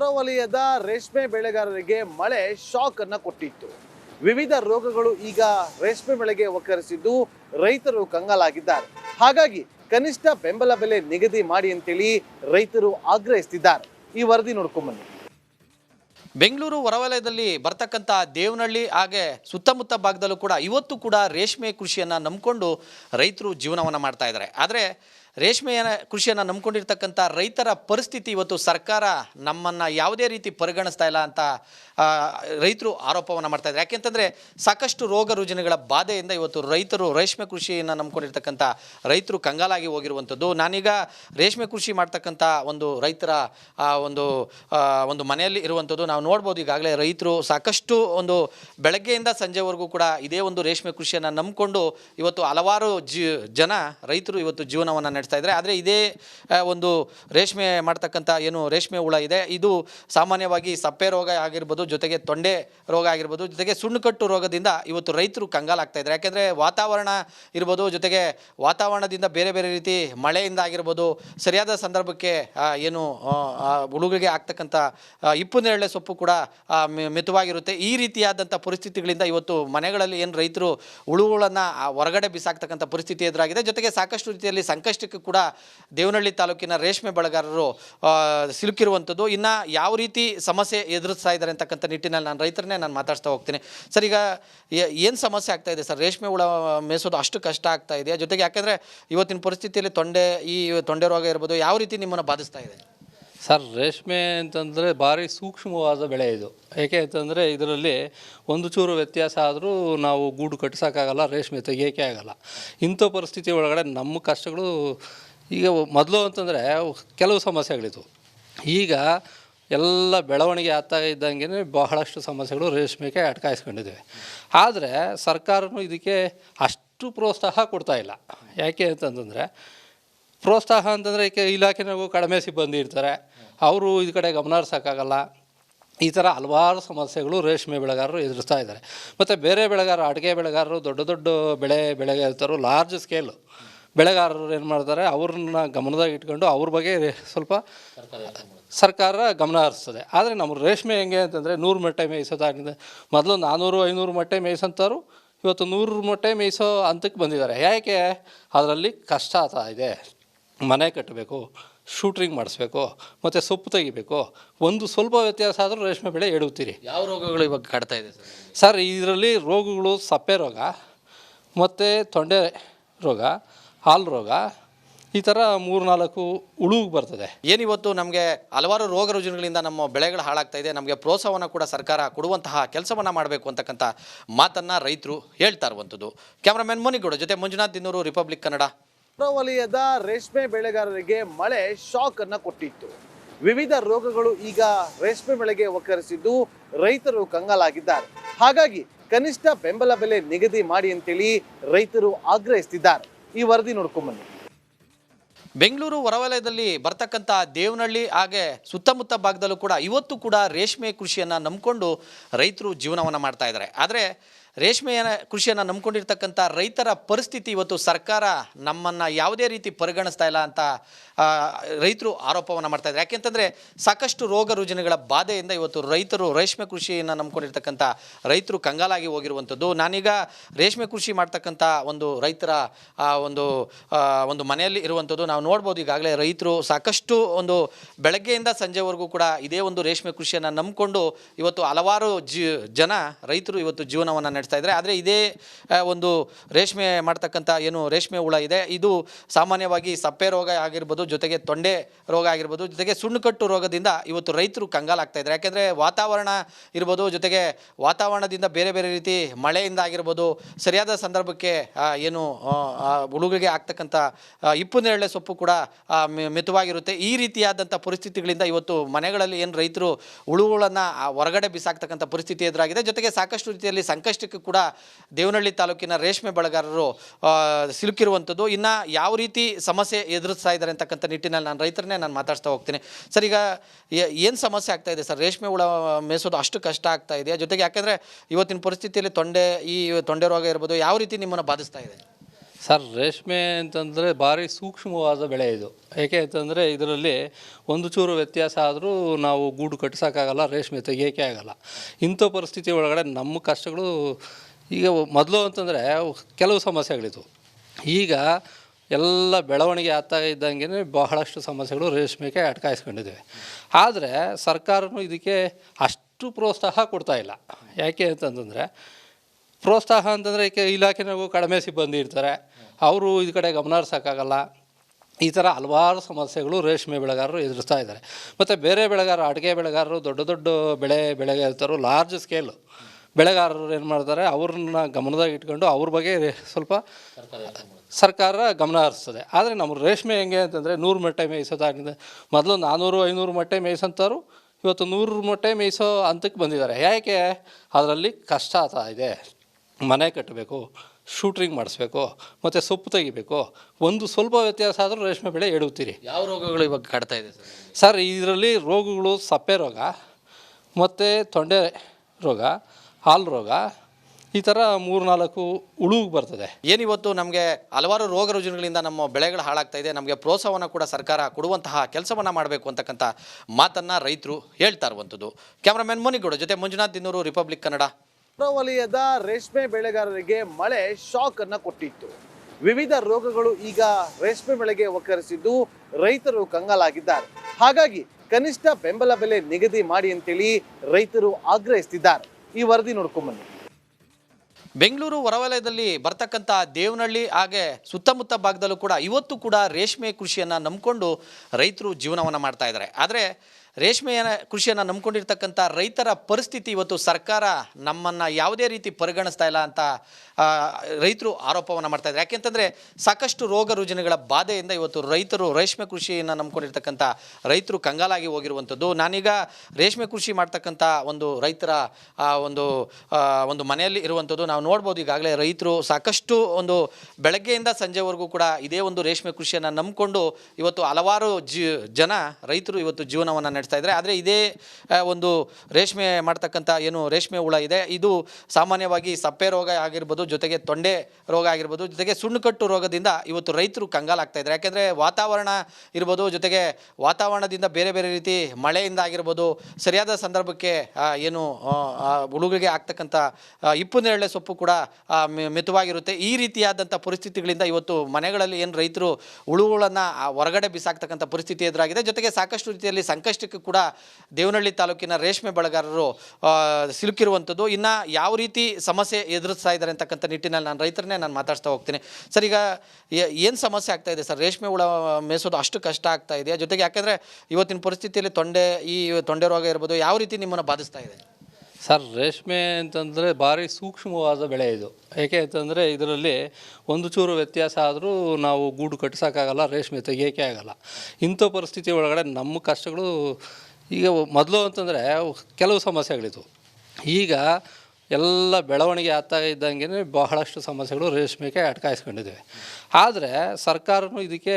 ಹೊರವಲಯದ ರೇಷ್ಮೆ ಬೆಳೆಗಾರರಿಗೆ ಮಳೆ ಶಾಕ್ ಅನ್ನ ಕೊಟ್ಟಿತ್ತು. ವಿವಿಧ ರೋಗಗಳು ಈಗ ರೇಷ್ಮೆ ಬೆಳೆಗೆ ಒಕ್ಕರಿಸಿದ್ದು ರೈತರು ಕಂಗಾಲಾಗಿದ್ದಾರೆ. ಹಾಗಾಗಿ ಕನಿಷ್ಠ ಬೆಂಬಲ ಬೆಲೆ ನಿಗದಿ ಮಾಡಿ ಅಂತೇಳಿ ರೈತರು ಆಗ್ರಹಿಸ್ತಿದ್ದಾರೆ. ಈ ವರದಿ ನೋಡ್ಕೊಂಡ್ಬನ್ನಿ ಬೆಂಗಳೂರು ಹೊರವಲಯದಲ್ಲಿ ಬರ್ತಕ್ಕಂಥ ದೇವನಹಳ್ಳಿ ಹಾಗೆ ಸುತ್ತಮುತ್ತ ಭಾಗದಲ್ಲೂ ಕೂಡ ಇವತ್ತು ಕೂಡ ರೇಷ್ಮೆ ಕೃಷಿಯನ್ನು ನಂಬಿಕೊಂಡು ರೈತರು ಜೀವನವನ್ನು ಮಾಡ್ತಾ ಇದ್ದಾರೆ. ಆದರೆ ರೇಷ್ಮೆಯ ಕೃಷಿಯನ್ನು ನಂಬ್ಕೊಂಡಿರ್ತಕ್ಕಂಥ ರೈತರ ಪರಿಸ್ಥಿತಿ ಇವತ್ತು ಸರ್ಕಾರ ನಮ್ಮನ್ನು ಯಾವುದೇ ರೀತಿ ಪರಿಗಣಿಸ್ತಾ ಇಲ್ಲ ಅಂತ ರೈತರು ಆರೋಪವನ್ನು ಮಾಡ್ತಾ ಇದ್ದಾರೆ. ಯಾಕೆಂತಂದರೆ ಸಾಕಷ್ಟು ರೋಗ ರುಜಿನಗಳ ಬಾಧೆಯಿಂದ ಇವತ್ತು ರೈತರು ರೇಷ್ಮೆ ಕೃಷಿಯನ್ನು ನಂಬ್ಕೊಂಡಿರ್ತಕ್ಕಂಥ ರೈತರು ಕಂಗಾಲಾಗಿ ಹೋಗಿರುವಂಥದ್ದು. ನಾನೀಗ ರೇಷ್ಮೆ ಕೃಷಿ ಮಾಡ್ತಕ್ಕಂಥ ಒಂದು ರೈತರ ಒಂದು ಒಂದು ಮನೆಯಲ್ಲಿ ಇರುವಂಥದ್ದು ನಾವು ನೋಡ್ಬೋದು. ಈಗಾಗಲೇ ರೈತರು ಸಾಕಷ್ಟು ಒಂದು ಬೆಳಗ್ಗೆಯಿಂದ ಸಂಜೆವರೆಗೂ ಕೂಡ ಇದೇ ಒಂದು ರೇಷ್ಮೆ ಕೃಷಿಯನ್ನು ನಂಬಿಕೊಂಡು ಇವತ್ತು ಹಲವಾರು ಜನ ರೈತರು ಇವತ್ತು ಜೀವನವನ್ನು ನಡೆಸ್ತಾ ಇದ್ದಾರೆ ಆದರೆ ಇದೇ ಒಂದು ರೇಷ್ಮೆ ಮಾಡ್ತಕ್ಕಂಥ ಏನು ರೇಷ್ಮೆ ಹುಳ ಇದೆ. ಇದು ಸಾಮಾನ್ಯವಾಗಿ ಸಪ್ಪೆ ರೋಗ ಆಗಿರ್ಬೋದು ಜೊತೆಗೆ ತೊಂಡೆ ರೋಗ ಆಗಿರ್ಬೋದು ಜೊತೆಗೆ ಸುಣ್ಣಕಟ್ಟು ರೋಗದಿಂದ ಇವತ್ತು ರೈತರು ಕಂಗಾಲಾಗ್ತಾ ಇದ್ದಾರೆ. ಯಾಕೆಂದರೆ ವಾತಾವರಣ ಇರ್ಬೋದು ಜೊತೆಗೆ ವಾತಾವರಣದಿಂದ ಬೇರೆ ಬೇರೆ ರೀತಿ ಮಳೆಯಿಂದ ಆಗಿರ್ಬೋದು ಸರಿಯಾದ ಸಂದರ್ಭಕ್ಕೆ ಏನು ಹುಳುಗಳಿಗೆ ಆಗ್ತಕ್ಕಂಥ ಆ, ಹಿಪ್ಪು ನೇರಳೆ ಸೊಪ್ಪು ಕೂಡ ಮಿತವಾಗಿರುತ್ತೆ. ಈ ರೀತಿಯಾದಂಥ ಪರಿಸ್ಥಿತಿಗಳಿಂದ ಇವತ್ತು ಮನೆಗಳಲ್ಲಿ ಏನು ರೈತರು ಹುಳುಗಳನ್ನು ಹೊರಗಡೆ ಬಿಸಾಕ್ತಕ್ಕಂಥ ಪರಿಸ್ಥಿತಿ ಎದುರಾಗಿದೆ. ಜೊತೆಗೆ ಸಾಕಷ್ಟು ರೀತಿಯಲ್ಲಿ ಸಂಕಷ್ಟಕ್ಕೆ ಕೂಡ ದೇವನಹಳ್ಳಿ ತಾಲೂಕಿನ ರೇಷ್ಮೆ ಬಳಗಾರರು ಸಿಲುಕಿರುವಂಥದ್ದು. ಇನ್ನು ಯಾವ ರೀತಿ ಸಮಸ್ಯೆ ಎದುರಿಸ್ತಾ ಇದ್ದಾರೆ ಅಂತಕ್ಕಂಥ ನಿಟ್ಟಿನಲ್ಲಿ ನಾನು ರೈತರನ್ನೇ ನಾನು ಮಾತಾಡ್ತಾ ಹೋಗ್ತೀನಿ. ಸರ್, ಈಗ ಏನು ಸಮಸ್ಯೆ ಆಗ್ತಾ ಇದೆ ಸರ್? ರೇಷ್ಮೆ ಹುಳ ಮೇಯಿಸೋದು ಅಷ್ಟು ಕಷ್ಟ ಆಗ್ತಾ ಇದೆಯಾ? ಜೊತೆಗೆ ಯಾಕೆಂದರೆ ಇವತ್ತಿನ ಪರಿಸ್ಥಿತಿಯಲ್ಲಿ ತೊಂಡೆ, ಈ ತೊಂಡೆ ರೋಗ ಇರ್ಬೋದು, ಯಾವ ರೀತಿ ನಿಮ್ಮನ್ನು ಬಾಧಿಸ್ತಾ ಇದೆ? ಸರ್, ರೇಷ್ಮೆ ಅಂತಂದರೆ ಭಾರಿ ಸೂಕ್ಷ್ಮವಾದ ಬೆಳೆ ಇದು. ಏಕೆ ಅಂತಂದರೆ ಇದರಲ್ಲಿ ಒಂದು ಚೂರು ವ್ಯತ್ಯಾಸ ಆದರೂ ನಾವು ಗೂಡು ಕಟ್ಟಿಸೋಕ್ಕಾಗಲ್ಲ, ರೇಷ್ಮೆ ತೆಗಿಯೋಕ್ಕೆ ಆಗಲ್ಲ. ಇಂಥ ಪರಿಸ್ಥಿತಿ ಒಳಗಡೆ ನಮ್ಮ ಕಷ್ಟಗಳು ಈಗ ಮೊದಲು ಅಂತಂದರೆ ಕೆಲವು ಸಮಸ್ಯೆಗಳಿದ್ವು. ಈಗ ಎಲ್ಲ ಬೆಳವಣಿಗೆ ಆಗ್ತಾ ಇದ್ದಂಗೆ ಬಹಳಷ್ಟು ಸಮಸ್ಯೆಗಳು ರೇಷ್ಮೆಗೆ ಅಟಕಾಯಿಸ್ಕೊಂಡಿದ್ದೇವೆ ಆದರೆ ಸರ್ಕಾರನೂ ಇದಕ್ಕೆ ಅಷ್ಟು ಪ್ರೋತ್ಸಾಹ ಕೊಡ್ತಾ ಇಲ್ಲ. ಯಾಕೆ ಅಂತಂತಂದರೆ ಪ್ರೋತ್ಸಾಹ ಅಂತಂದರೆ ಇಲಾಖೆನಾಗೂ ಕಡಿಮೆ ಸಿಬ್ಬಂದಿ ಇರ್ತಾರೆ. ಅವರು ಈ ಕಡೆ ಗಮನ ಹರಿಸೋಕ್ಕಾಗಲ್ಲ ಈ ಥರ ಹಲವಾರು ಸಮಸ್ಯೆಗಳು ರೇಷ್ಮೆ ಬೆಳೆಗಾರರು ಎದುರಿಸ್ತಾ ಇದ್ದಾರೆ. ಮತ್ತು ಬೇರೆ ಬೆಳೆಗಾರರು, ಅಡುಗೆ ಬೆಳೆಗಾರರು, ದೊಡ್ಡ ದೊಡ್ಡ ಬೆಳೆ ಬೆಳೆಗಾರರು ಲಾರ್ಜ್ ಸ್ಕೇಲು ಬೆಳೆಗಾರರು ಏನು ಮಾಡ್ತಾರೆ, ಅವ್ರನ್ನ ಗಮನದಾಗ ಇಟ್ಕೊಂಡು ಅವ್ರ ಬಗ್ಗೆ ಸ್ವಲ್ಪ ಸರ್ಕಾರ ಗಮನ ಹರಿಸ್ತದೆ. ಆದರೆ ನಮ್ಮ ರೇಷ್ಮೆ ಹೆಂಗೆ ಅಂತಂದರೆ ನೂರು ಮೊಟ್ಟೆ ಮೇಯಿಸೋದಾಗಿದೆ ಮೊದಲು ನಾನ್ನೂರು ಐನೂರು ಮೊಟ್ಟೆ ಮೇಯಿಸಂಥವ್ರು ಇವತ್ತು ನೂರು ಮೊಟ್ಟೆ ಮೇಯಿಸೋ ಹಂತಕ್ಕೆ ಬಂದಿದ್ದಾರೆ. ಯಾಕೆ? ಅದರಲ್ಲಿ ಕಷ್ಟ ಆಗ್ತಾ ಇದೆ. ಮನೆ ಕಟ್ಟಬೇಕು ಶೂಟ್ರಿಂಗ್ ಮಾಡಿಸ್ಬೇಕು ಮತ್ತು ಸೊಪ್ಪು ತೆಗಿಬೇಕು ಒಂದು ಸ್ವಲ್ಪ ವ್ಯತ್ಯಾಸ ಆದರೂ ರೇಷ್ಮೆ ಬೆಳೆ ಎಡುತ್ತೀರಿ ಯಾವ ರೋಗಗಳು ಇವಾಗ ಕಾಡ್ತಾ ಇದೆ ಸರ್? ಸರ್ ಇದರಲ್ಲಿ ರೋಗಗಳು ಸಪ್ಪೆ ರೋಗ ಮತ್ತು ತೊಂಡೆ ರೋಗ ಹಾಲು ರೋಗ ಈ ಥರ ಮೂರು ನಾಲ್ಕು ಉಳು ಬರ್ತದೆ ಏನಿವತ್ತು ನಮಗೆ ಹಲವಾರು ರೋಗ ರುಜಿನಗಳಿಂದ ನಮ್ಮ ಬೆಳೆಗಳು ಹಾಳಾಗ್ತಾ ಇದೆ ನಮಗೆ ಪ್ರೋತ್ಸಾಹವನ್ನು ಕೂಡ ಸರ್ಕಾರ ಕೊಡುವಂತಹ ಕೆಲಸವನ್ನು ಮಾಡಬೇಕು ಅಂತಕ್ಕಂಥ ಮಾತನ್ನು ರೈತರು ಹೇಳ್ತಾ ಇರುವಂಥದ್ದು. ಕ್ಯಾಮ್ರಾಮನ್ ಮೋನಿಗೌಡ ಜೊತೆ ಮಂಜುನಾಥ್ ದಿನ್ನೂರು ರಿಪಬ್ಲಿಕ್ ಕನ್ನಡ ಹೊರವಲಯದ ರೇಷ್ಮೆ ಬೆಳೆಗಾರರಿಗೆ ಮಳೆ ಶಾಕ್ ಅನ್ನ ಕೊಟ್ಟಿತ್ತು. ವಿವಿಧ ರೋಗಗಳು ಈಗ ರೇಷ್ಮೆ ಬೆಳೆಗೆ ಒಕ್ಕರಿಸಿದ್ದು ರೈತರು ಕಂಗಾಲಾಗಿದ್ದಾರೆ. ಹಾಗಾಗಿ ಕನಿಷ್ಠ ಬೆಂಬಲ ಬೆಲೆ ನಿಗದಿ ಮಾಡಿ ಅಂತೇಳಿ ರೈತರು ಆಗ್ರಹಿಸ್ತಿದ್ದಾರೆ. ಈ ವರದಿ ನೋಡ್ಕೊಂಡ್ಬನ್ನಿ ಬೆಂಗಳೂರು ಹೊರವಲಯದಲ್ಲಿ ಬರ್ತಕ್ಕಂಥ ದೇವನಹಳ್ಳಿ ಹಾಗೆ ಸುತ್ತಮುತ್ತ ಭಾಗದಲ್ಲೂ ಕೂಡ ಇವತ್ತು ಕೂಡ ರೇಷ್ಮೆ ಕೃಷಿಯನ್ನು ನಂಬಿಕೊಂಡು ರೈತರು ಜೀವನವನ್ನು ಮಾಡ್ತಾ ಇದ್ದಾರೆ. ಆದರೆ ರೇಷ್ಮೆಯ ಕೃಷಿಯನ್ನು ನಂಬ್ಕೊಂಡಿರ್ತಕ್ಕಂಥ ರೈತರ ಪರಿಸ್ಥಿತಿ ಇವತ್ತು ಸರ್ಕಾರ ನಮ್ಮನ್ನು ಯಾವುದೇ ರೀತಿ ಪರಿಗಣಿಸ್ತಾ ಇಲ್ಲ ಅಂತ ರೈತರು ಆರೋಪವನ್ನು ಮಾಡ್ತಾ ಇದ್ದಾರೆ. ಯಾಕೆಂತಂದರೆ ಸಾಕಷ್ಟು ರೋಗ ರುಜಿನಗಳ ಬಾಧೆಯಿಂದ ಇವತ್ತು ರೈತರು ರೇಷ್ಮೆ ಕೃಷಿಯನ್ನು ನಂಬ್ಕೊಂಡಿರ್ತಕ್ಕಂಥ ರೈತರು ಕಂಗಾಲಾಗಿ ಹೋಗಿರುವಂಥದ್ದು. ನಾನೀಗ ರೇಷ್ಮೆ ಕೃಷಿ ಮಾಡ್ತಕ್ಕಂಥ ಒಂದು ರೈತರ ಒಂದು ಒಂದು ಮನೆಯಲ್ಲಿ ಇರುವಂಥದ್ದು ನಾವು ನೋಡ್ಬೋದು. ಈಗಾಗಲೇ ರೈತರು ಸಾಕಷ್ಟು ಒಂದು ಬೆಳಗ್ಗೆಯಿಂದ ಸಂಜೆವರೆಗೂ ಕೂಡ ಇದೇ ಒಂದು ರೇಷ್ಮೆ ಕೃಷಿಯನ್ನು ನಂಬಿಕೊಂಡು ಇವತ್ತು ಹಲವಾರು ಜನ ರೈತರು ಇವತ್ತು ಜೀವನವನ್ನು ನಡೆಸ್ತಾ ಇದ್ದಾರೆ ಆದರೆ ಇದೇ ಒಂದು ರೇಷ್ಮೆ ಮಾಡ್ತಕ್ಕಂಥ ಏನು ರೇಷ್ಮೆ ಹುಳ ಇದೆ. ಇದು ಸಾಮಾನ್ಯವಾಗಿ ಸಪ್ಪೆ ರೋಗ ಆಗಿರ್ಬೋದು ಜೊತೆಗೆ ತೊಂಡೆ ರೋಗ ಆಗಿರ್ಬೋದು ಜೊತೆಗೆ ಸುಣ್ಣಕಟ್ಟು ರೋಗದಿಂದ ಇವತ್ತು ರೈತರು ಕಂಗಾಲಾಗ್ತಾ ಇದ್ದಾರೆ. ಯಾಕೆಂದರೆ ವಾತಾವರಣ ಇರ್ಬೋದು ಜೊತೆಗೆ ವಾತಾವರಣದಿಂದ ಬೇರೆ ಬೇರೆ ರೀತಿ ಮಳೆಯಿಂದ ಆಗಿರ್ಬೋದು ಸರಿಯಾದ ಸಂದರ್ಭಕ್ಕೆ ಏನು ಹುಳುಗಳಿಗೆ ಆಗ್ತಕ್ಕಂಥ ಆ, ಹಿಪ್ಪು ನೇರಳೆ ಸೊಪ್ಪು ಕೂಡ ಮಿತವಾಗಿರುತ್ತೆ. ಈ ರೀತಿಯಾದಂಥ ಪರಿಸ್ಥಿತಿಗಳಿಂದ ಇವತ್ತು ಮನೆಗಳಲ್ಲಿ ಏನು ರೈತರು ಹುಳುಗಳನ್ನು ಹೊರಗಡೆ ಬಿಸಾಕ್ತಕ್ಕಂಥ ಪರಿಸ್ಥಿತಿ ಎದುರಾಗಿದೆ. ಜೊತೆಗೆ ಸಾಕಷ್ಟು ರೀತಿಯಲ್ಲಿ ಸಂಕಷ್ಟಕ್ಕೆ ಕೂಡ ದೇವನಹಳ್ಳಿ ತಾಲೂಕಿನ ರೇಷ್ಮೆ ಬಳಗಾರರು ಸಿಲುಕಿರುವಂಥದ್ದು. ಇನ್ನು ಯಾವ ರೀತಿ ಸಮಸ್ಯೆ ಎದುರಿಸ್ತಾ ಇದ್ದಾರೆ ಅಂತಕ್ಕಂಥ ನಿಟ್ಟಿನಲ್ಲಿ ನಾನು ರೈತರನ್ನೇ ನಾನು ಮಾತಾಡ್ತಾ ಹೋಗ್ತೀನಿ. ಸರ್, ಈಗ ಏನು ಸಮಸ್ಯೆ ಆಗ್ತಾ ಇದೆ ಸರ್? ರೇಷ್ಮೆ ಹುಳ ಮೇಯಿಸೋದು ಅಷ್ಟು ಕಷ್ಟ ಆಗ್ತಾ ಇದೆಯಾ? ಜೊತೆಗೆ ಯಾಕೆಂದರೆ ಇವತ್ತಿನ ಪರಿಸ್ಥಿತಿಯಲ್ಲಿ ತೊಂಡೆ, ಈ ತೊಂಡೆ ರೋಗ ಇರ್ಬೋದು, ಯಾವ ರೀತಿ ನಿಮ್ಮನ್ನು ಬಾಧಿಸ್ತಾ ಇದೆ? ಸರ್, ರೇಷ್ಮೆ ಅಂತಂದರೆ ಭಾರಿ ಸೂಕ್ಷ್ಮವಾದ ಬೆಳೆ ಇದು. ಏಕೆ ಅಂತಂದರೆ ಇದರಲ್ಲಿ ಒಂದು ಚೂರು ವ್ಯತ್ಯಾಸ ಆದರೂ ನಾವು ಗೂಡು ಕಟ್ಟಿಸೋಕ್ಕಾಗಲ್ಲ, ರೇಷ್ಮೆ ತೆಗಿಯೋಕ್ಕೆ ಆಗಲ್ಲ. ಇಂಥ ಪರಿಸ್ಥಿತಿ ಒಳಗಡೆ ನಮ್ಮ ಕಷ್ಟಗಳು ಈಗ ಮೊದಲು ಅಂತಂದರೆ ಕೆಲವು ಸಮಸ್ಯೆಗಳಿದ್ವು. ಈಗ ಎಲ್ಲ ಬೆಳವಣಿಗೆ ಆಗ್ತಾ ಇದ್ದಂಗೆ ಬಹಳಷ್ಟು ಸಮಸ್ಯೆಗಳು ರೇಷ್ಮೆಗೆ ಅಟ್ಕಾಯಿಸ್ಕೊಂಡಿದ್ದೇವೆ ಆದರೆ ಸರ್ಕಾರನೂ ಇದಕ್ಕೆ ಅಷ್ಟು ಪ್ರೋತ್ಸಾಹ ಕೊಡ್ತಾ ಇಲ್ಲ. ಯಾಕೆ ಅಂತಂತಂದರೆ ಪ್ರೋತ್ಸಾಹ ಅಂತಂದರೆ ಇಲಾಖೆನಾಗೂ ಕಡಿಮೆ ಸಿಬ್ಬಂದಿ ಇರ್ತಾರೆ. ಅವರು ಈ ಕಡೆ ಗಮನ ಹರಿಸೋಕ್ಕಾಗಲ್ಲ ಈ ಥರ ಹಲವಾರು ಸಮಸ್ಯೆಗಳು ರೇಷ್ಮೆ ಬೆಳೆಗಾರರು ಎದುರಿಸ್ತಾ ಇದ್ದಾರೆ. ಮತ್ತು ಬೇರೆ ಬೆಳೆಗಾರರು, ಅಡುಗೆ ಬೆಳೆಗಾರರು, ದೊಡ್ಡ ದೊಡ್ಡ ಬೆಳೆ ಬೆಳೆಗಾರರು ಲಾರ್ಜ್ ಸ್ಕೇಲು ಬೆಳೆಗಾರರು ಏನು ಮಾಡ್ತಾರೆ, ಅವ್ರನ್ನ ಗಮನದಾಗ ಇಟ್ಕೊಂಡು ಅವ್ರ ಬಗ್ಗೆ ಸ್ವಲ್ಪ ಸರ್ಕಾರ ಗಮನ ಹರಿಸ್ತದೆ. ಆದರೆ ನಮ್ಮ ರೇಷ್ಮೆ ಹೆಂಗೆ ಅಂತಂದರೆ ನೂರು ಮೊಟ್ಟೆ ಮೇಯಿಸೋದಾಗಿದೆ ಮೊದಲು ನಾನ್ನೂರು ಐನೂರು ಮೊಟ್ಟೆ ಮೇಯಿಸೋಂಥವ್ರು ಇವತ್ತು ನೂರು ಮೊಟ್ಟೆ ಮೇಯಿಸೋ ಹಂತಕ್ಕೆ ಬಂದಿದ್ದಾರೆ. ಯಾಕೆ? ಅದರಲ್ಲಿ ಕಷ್ಟ ಆಗ್ತಾ ಇದೆ. ಮನೆ ಕಟ್ಟಬೇಕು ಶೂಟ್ರಿಂಗ್ ಮಾಡಿಸ್ಬೇಕು ಮತ್ತು ಸೊಪ್ಪು ತೆಗಿಬೇಕು ಒಂದು ಸ್ವಲ್ಪ ವ್ಯತ್ಯಾಸ ಆದರೂ ರೇಷ್ಮೆ ಬೆಳೆ ಎಡುತ್ತೀರಿ ಯಾವ ರೋಗಗಳು ಇವಾಗ ಕಾಡ್ತಾ ಇದೆ ಸರ್? ಸರ್ ಇದರಲ್ಲಿ ರೋಗಗಳು ಸಪ್ಪೆ ರೋಗ ಮತ್ತು ತೊಂಡೆ ರೋಗ ಹಾಲು ರೋಗ ಈ ಥರ ಮೂರು ನಾಲ್ಕು ಉಳುವಿಗೆ ಬರ್ತದೆ. ಏನಿವತ್ತು ನಮಗೆ ಹಲವಾರು ರೋಗ ರುಜಿನಗಳಿಂದ ನಮ್ಮ ಬೆಳೆಗಳು ಹಾಳಾಗ್ತಾ ಇದೆ ನಮಗೆ ಪ್ರೋತ್ಸಾಹವನ್ನು ಕೂಡ ಸರ್ಕಾರ ಕೊಡುವಂತಹ ಕೆಲಸವನ್ನು ಮಾಡಬೇಕು ಅಂತಕ್ಕಂಥ ಮಾತನ್ನು ರೈತರು ಹೇಳ್ತಾ ಇರುವಂಥದ್ದು. ಕ್ಯಾಮ್ರಾಮನ್ ಮುನಿಗೌಡ ಜೊತೆ ಮಂಜುನಾಥ್ ದಿನೂರು ರಿಪಬ್ಲಿಕ್ ಕನ್ನಡ ಹೊರವಲಯದ ರೇಷ್ಮೆ ಬೆಳೆಗಾರರಿಗೆ ಮಳೆ ಶಾಕ್ ಅನ್ನ ಕೊಟ್ಟಿತ್ತು. ವಿವಿಧ ರೋಗಗಳು ಈಗ ರೇಷ್ಮೆ ಬೆಳೆಗೆ ಒಕ್ಕರಿಸಿದ್ದು ರೈತರು ಕಂಗಾಲಾಗಿದ್ದಾರೆ. ಹಾಗಾಗಿ ಕನಿಷ್ಠ ಬೆಂಬಲ ಬೆಲೆ ನಿಗದಿ ಮಾಡಿ ಅಂತೇಳಿ ರೈತರು ಆಗ್ರಹಿಸ್ತಿದ್ದಾರೆ. ಈ ವರದಿ ನೋಡ್ಕೊಂಬನ್ನಿ ಬೆಂಗಳೂರು ಹೊರವಲಯದಲ್ಲಿ ಬರ್ತಕ್ಕಂಥ ದೇವನಹಳ್ಳಿ ಹಾಗೆ ಸುತ್ತಮುತ್ತ ಭಾಗದಲ್ಲೂ ಕೂಡ ಇವತ್ತು ಕೂಡ ರೇಷ್ಮೆ ಕೃಷಿಯನ್ನು ನಂಬಿಕೊಂಡು ರೈತರು ಜೀವನವನ್ನು ಮಾಡ್ತಾ ಇದ್ದಾರೆ. ಆದರೆ ರೇಷ್ಮೆಯ ಕೃಷಿಯನ್ನು ನಂಬ್ಕೊಂಡಿರ್ತಕ್ಕಂಥ ರೈತರ ಪರಿಸ್ಥಿತಿ ಇವತ್ತು ಸರ್ಕಾರ ನಮ್ಮನ್ನು ಯಾವುದೇ ರೀತಿ ಪರಿಗಣಿಸ್ತಾ ಇಲ್ಲ ಅಂತ ರೈತರು ಆರೋಪವನ್ನು ಮಾಡ್ತಾ ಇದ್ದಾರೆ. ಯಾಕೆಂತಂದರೆ ಸಾಕಷ್ಟು ರೋಗ ರುಜಿನಗಳ ಬಾಧೆಯಿಂದ ಇವತ್ತು ರೈತರು ರೇಷ್ಮೆ ಕೃಷಿಯನ್ನು ನಂಬ್ಕೊಂಡಿರ್ತಕ್ಕಂಥ ರೈತರು ಕಂಗಾಲಾಗಿ ಹೋಗಿರುವಂಥದ್ದು. ನಾನೀಗ ರೇಷ್ಮೆ ಕೃಷಿ ಮಾಡ್ತಕ್ಕಂಥ ಒಂದು ರೈತರ ಒಂದು ಒಂದು ಮನೆಯಲ್ಲಿ ಇರುವಂಥದ್ದು ನಾವು ನೋಡ್ಬೋದು. ಈಗಾಗಲೇ ರೈತರು ಸಾಕಷ್ಟು ಒಂದು ಬೆಳಗ್ಗೆಯಿಂದ ಸಂಜೆವರೆಗೂ ಕೂಡ ಇದೇ ಒಂದು ರೇಷ್ಮೆ ಕೃಷಿಯನ್ನು ನಂಬಿಕೊಂಡು ಇವತ್ತು ಹಲವಾರು ಜನ ರೈತರು ಇವತ್ತು ಜೀವನವನ್ನು ನಡೆಸ್ತಾ ಇದ್ದಾರೆ ಆದರೆ ಇದೇ ಒಂದು ರೇಷ್ಮೆ ಮಾಡ್ತಕ್ಕಂಥ ಏನು ರೇಷ್ಮೆ ಹುಳ ಇದೆ. ಇದು ಸಾಮಾನ್ಯವಾಗಿ ಸಪ್ಪೆ ರೋಗ ಆಗಿರ್ಬೋದು ಜೊತೆಗೆ ತೊಂಡೆ ರೋಗ ಆಗಿರ್ಬೋದು ಜೊತೆಗೆ ಸುಣ್ಣಕಟ್ಟು ರೋಗದಿಂದ ಇವತ್ತು ರೈತರು ಕಂಗಾಲಾಗ್ತಾ ಇದ್ದಾರೆ. ಯಾಕೆಂದರೆ ವಾತಾವರಣ ಇರ್ಬೋದು ಜೊತೆಗೆ ವಾತಾವರಣದಿಂದ ಬೇರೆ ಬೇರೆ ರೀತಿ ಮಳೆಯಿಂದ ಆಗಿರ್ಬೋದು ಸರಿಯಾದ ಸಂದರ್ಭಕ್ಕೆ ಏನು ಹುಳುಗಳಿಗೆ ಆಗ್ತಕ್ಕಂಥ ಆ, ಹಿಪ್ಪು ನೇರಳೆ ಸೊಪ್ಪು ಕೂಡ ಮಿತವಾಗಿರುತ್ತೆ. ಈ ರೀತಿಯಾದಂಥ ಪರಿಸ್ಥಿತಿಗಳಿಂದ ಇವತ್ತು ಮನೆಗಳಲ್ಲಿ ಏನು ರೈತರು ಹುಳುಗಳನ್ನು ಹೊರಗಡೆ ಬಿಸಾಕ್ತಕ್ಕಂಥ ಪರಿಸ್ಥಿತಿ ಎದುರಾಗಿದೆ. ಜೊತೆಗೆ ಸಾಕಷ್ಟು ರೀತಿಯಲ್ಲಿ ಸಂಕಷ್ಟಕ್ಕೆ ಕೂಡ ದೇವನಹಳ್ಳಿ ತಾಲೂಕಿನ ರೇಷ್ಮೆ ಬಳಗಾರರು ಸಿಲುಕಿರುವಂಥದ್ದು. ಇನ್ನು ಯಾವ ರೀತಿ ಸಮಸ್ಯೆ ಎದುರಿಸ್ತಾ ಇದ್ದಾರೆ ಅಂತಕ್ಕಂಥ ನಿಟ್ಟಿನಲ್ಲಿ ನಾನು ರೈತರನ್ನೇ ನಾನು ಮಾತಾಡ್ತಾ ಹೋಗ್ತೀನಿ. ಸರ್, ಈಗ ಏನು ಸಮಸ್ಯೆ ಆಗ್ತಾ ಇದೆ ಸರ್? ರೇಷ್ಮೆ ಹುಳ ಮೇಯಿಸೋದು ಅಷ್ಟು ಕಷ್ಟ ಆಗ್ತಾ ಇದೆಯಾ? ಜೊತೆಗೆ ಯಾಕೆಂದರೆ ಇವತ್ತಿನ ಪರಿಸ್ಥಿತಿಯಲ್ಲಿ ತೊಂಡೆ, ಈ ತೊಂಡೆ ರೋಗ ಇರ್ಬೋದು, ಯಾವ ರೀತಿ ನಿಮ್ಮನ್ನು ಬಾಧಿಸ್ತಾ ಇದೆ? ಸರ್, ರೇಷ್ಮೆ ಅಂತಂದರೆ ಭಾರಿ ಸೂಕ್ಷ್ಮವಾದ ಬೆಳೆ ಇದು. ಏಕೆ ಅಂತಂದರೆ ಇದರಲ್ಲಿ ಒಂದು ಚೂರು ವ್ಯತ್ಯಾಸ ಆದರೂ ನಾವು ಗೂಡು ಕಟ್ಟಿಸೋಕ್ಕಾಗಲ್ಲ, ರೇಷ್ಮೆ ತೆಗಿಯೋಕ್ಕೆ ಆಗಲ್ಲ. ಇಂಥ ಪರಿಸ್ಥಿತಿ ಒಳಗಡೆ ನಮ್ಮ ಕಷ್ಟಗಳು ಈಗ ಮೊದಲು ಅಂತಂದರೆ ಕೆಲವು ಸಮಸ್ಯೆಗಳಿದ್ವು. ಈಗ ಎಲ್ಲ ಬೆಳವಣಿಗೆ ಆಗ್ತಾ ಇದ್ದಂಗೆ ಬಹಳಷ್ಟು ಸಮಸ್ಯೆಗಳು ರೇಷ್ಮೆಗೆ ಅಟ್ಕಾಯಿಸ್ಕೊಂಡಿದ್ದೇವೆ ಆದರೆ ಸರ್ಕಾರನೂ ಇದಕ್ಕೆ